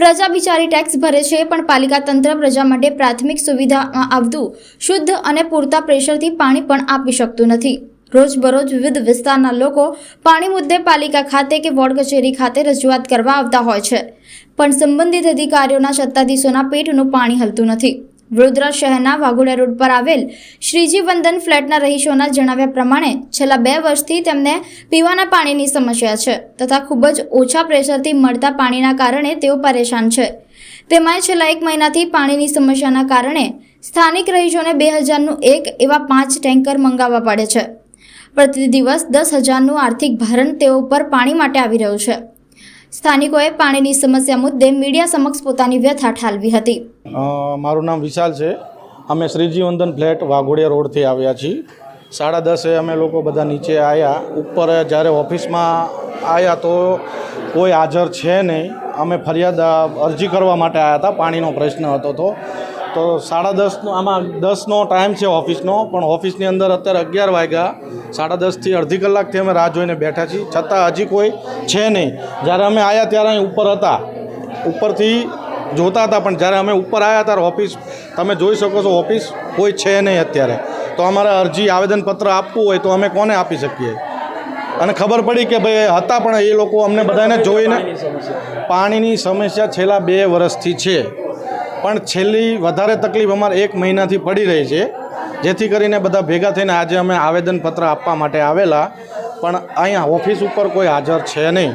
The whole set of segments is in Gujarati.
પ્રજા બિચારી ટેક્સ ભરે છે, પણ પાલિકા તંત્ર પ્રજા માટે પ્રાથમિક સુવિધામાં આવતું શુદ્ધ અને પૂરતા પ્રેશરથી પાણી પણ આપી શકતું નથી. રોજબરોજ વિવિધ વિસ્તારના લોકો પાણી મુદ્દે પાલિકા ખાતે કે વોર્ડ કચેરી ખાતે રજૂઆત કરવા આવતા હોય છે. પણ સંબંધિત અધિકારીઓના સત્તાધીશોના પેટનું પાણી હલતું નથી. વડોદરા શહેરના વાઘોડા રોડ પર આવેલ શ્રીજી વંદન ફ્લેટના રહીશોના જણાવ્યા પ્રમાણે છેલ્લા બે વર્ષથી તેમને પીવાના પાણીની સમસ્યા છે તથા ખૂબ જ ઓછા પ્રેશરથી મળતા પાણીના કારણે તેઓ પરેશાન છે. તેમાંય છેલ્લા એક મહિનાથી પાણીની સમસ્યાના કારણે સ્થાનિક રહીશોને બે હજારનું એક એવા પાંચ ટેન્કર મંગાવવા પડે છે. પ્રતિ દિવસ દસ હજારનું આર્થિક ભારણ તેઓ પર પાણી માટે આવી રહ્યું છે. સ્થાનિકોએ પાણીની સમસ્યા મુદ્દે મીડિયા સમક્ષ પોતાની વ્યથા ઠાલવી હતી. મારું નામ વિશાલ છે. અમે શ્રીજી વંદન ફ્લેટ વાઘોડિયા રોડથી આવ્યા છીએ. સાડા દસે અમે લોકો બધા નીચે આવ્યા ઉપર જ્યારે ઓફિસમાં આવ્યા તો કોઈ હાજર છે નહીં. અમે ફરિયાદ અરજી કરવા માટે આવ્યા હતા. પાણીનો પ્રશ્ન હતો તો. તો સાડા દસનો આમાં દસનો ટાઈમ છે ઓફિસનો પણ ઓફિસની અંદર અત્યારે અગિયાર વાગ્યા. સાડા દસથી અડધી કલાકથી અમે રાહ જોઈને બેઠા છીએ. છતાં હજી કોઈ છે નહીં. જ્યારે અમે આવ્યા ત્યારે અહીં ઉપર હતા. ઉપરથી જોતા હતા પણ જ્યારે અમે ઉપર આવ્યા ત્યારે ઓફિસ તમે જોઈ શકો છો ઓફિસ કોઈ છે નહીં અત્યારે. તો અમારે અરજી આવેદનપત્ર આપવું હોય તો અમે કોને આપી શકીએ? અને ખબર પડી કે ભાઈ હતા પણ એ લોકો અમને બધાને જોઈને પાણીની સમસ્યા છેલ્લા બે વર્ષથી છે. પણ છેલ્લી વધારે તકલીફ અમારે એક મહિનાથી પડી રહી છે. જેથી કરીને બધા ભેગા થઈને આજે અમે આવેદનપત્ર આપવા માટે આવેલા. પણ અહીંયા ઓફિસ ઉપર કોઈ હાજર છે નહીં.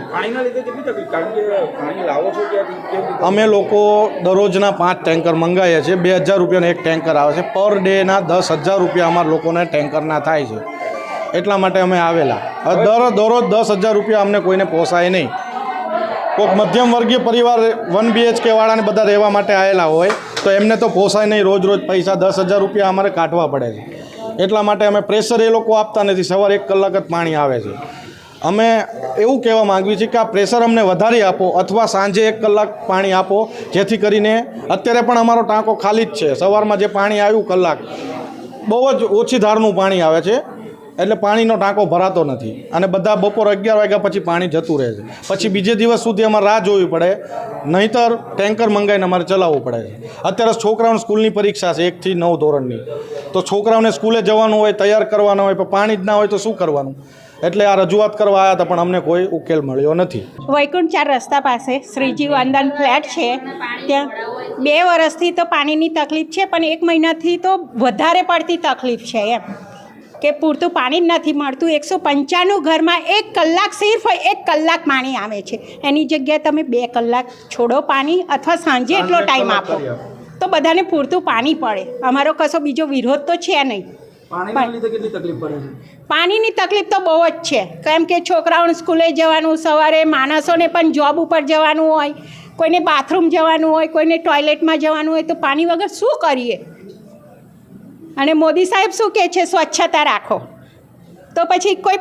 અમે લોકો દરરોજના પાંચ ટેન્કર મંગાવીએ છીએ. બે હજાર રૂપિયાનું એક ટેન્કર આવે છે. પર ડેના દસ હજાર રૂપિયા અમારા લોકોને ટેન્કરના થાય છે. એટલા માટે અમે આવેલા. દર દરરોજ દસ હજાર રૂપિયા અમને કોઈને પોસાય નહીં. કોઈક મધ્યમ વર્ગીય પરિવાર વન બીએચકે વાળાને બધા રહેવા માટે આવેલા હોય, તો એમને તો પોસાય નહીં. રોજ રોજ પૈસા દસ હજાર રૂપિયા અમારે કાઢવા પડે છે. એટલા માટે અમે પ્રેશર એ લોકો આપતા નથી. સવારે એક કલાક જ પાણી આવે છે. અમે એવું કહેવા માંગીએ છીએ કે આ પ્રેશર અમને વધારી આપો અથવા સાંજે એક કલાક પાણી આપો, જેથી કરીને અત્યારે પણ અમારો ટાંકો ખાલી જ છે. સવારમાં જે પાણી આવ્યું કલાક, બહુ જ ઓછી ધારનું પાણી આવે છે. એટલે પાણીનો ટાંકો ભરાતો નથી. અને બધા બપોર અગિયાર વાગ્યા પછી પાણી જતું રહે છે. પછી બીજે દિવસ સુધી અમારે રાહ જોવી પડે. નહીંતર ટેન્કર મંગાવીને અમારે ચલાવવું પડે છે. અત્યારે છોકરાઓને સ્કૂલની પરીક્ષા છે એકથી નવ ધોરણની. તો છોકરાઓને સ્કૂલે જવાનું હોય, તૈયાર કરવાના હોય, પણ જ ના હોય તો શું કરવાનું? એટલે આ રજૂઆત કરવા આવ્યા હતા, પણ અમને કોઈ ઉકેલ મળ્યો નથી. વૈકુંઠ ચાર રસ્તા પાસે શ્રીજી વંદન ફ્લેટ છે. ત્યાં બે વર્ષથી તો પાણીની તકલીફ છે, પણ એક મહિનાથી તો વધારે પડતી તકલીફ છે એમ. કે પૂરતું પાણી જ નથી મળતું. એકસો પંચાણું ઘરમાં એક કલાક સિર્ફ એક કલાક પાણી આવે છે. એની જગ્યાએ તમે બે કલાક છોડો પાણી અથવા સાંજે એટલો ટાઈમ આપો. તો બધાને પૂરતું પાણી પડે. અમારો કશો બીજો વિરોધ તો છે નહીં. પાણીના તકલીફ તો બહુ જ છે. કેમ કે છોકરાઓને સ્કૂલે જવાનું સવારે માણસોને પણ જોબ ઉપર જવાનું હોય કોઈને બાથરૂમ જવાનું હોય કોઈને ટોયલેટમાં જવાનું હોય તો પાણી વગર શું કરીએ? અને મોદી સાહેબ શું કહે છે, સ્વચ્છતા રાખો. તો પછી કોઈ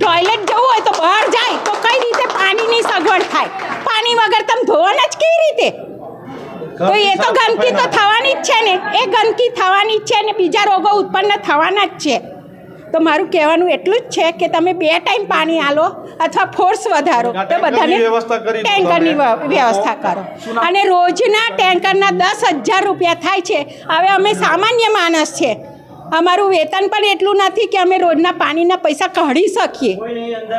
ટોયલેટ જવું હોય તો બહાર જાય, તો કઈ રીતે પાણીની સગવડ થાય? પાણી વગર તમે ધોવાના જ કઈ રીતે? તો એ તો ગંદકી તો થવાની જ છે ને. એ ગંદકી થવાની જ છે ને, બીજા રોગો ઉત્પન્ન થવાના જ છે. તો મારું કહેવાનું એટલું જ છે કે તમે બે ટાઈમ પાણી આલો અથવા ફોર્સ વધારો. તો બધાને વ્યવસ્થા કરી દો ટેન્કરની વ્યવસ્થા કરો. અને રોજના ટેન્કરના દસ હજાર રૂપિયા થાય છે. હવે અમે સામાન્ય માણસ છે. અમારું વેતન પણ એટલું નથી કે અમે રોજના પાણીના પૈસા કાઢી શકીએ.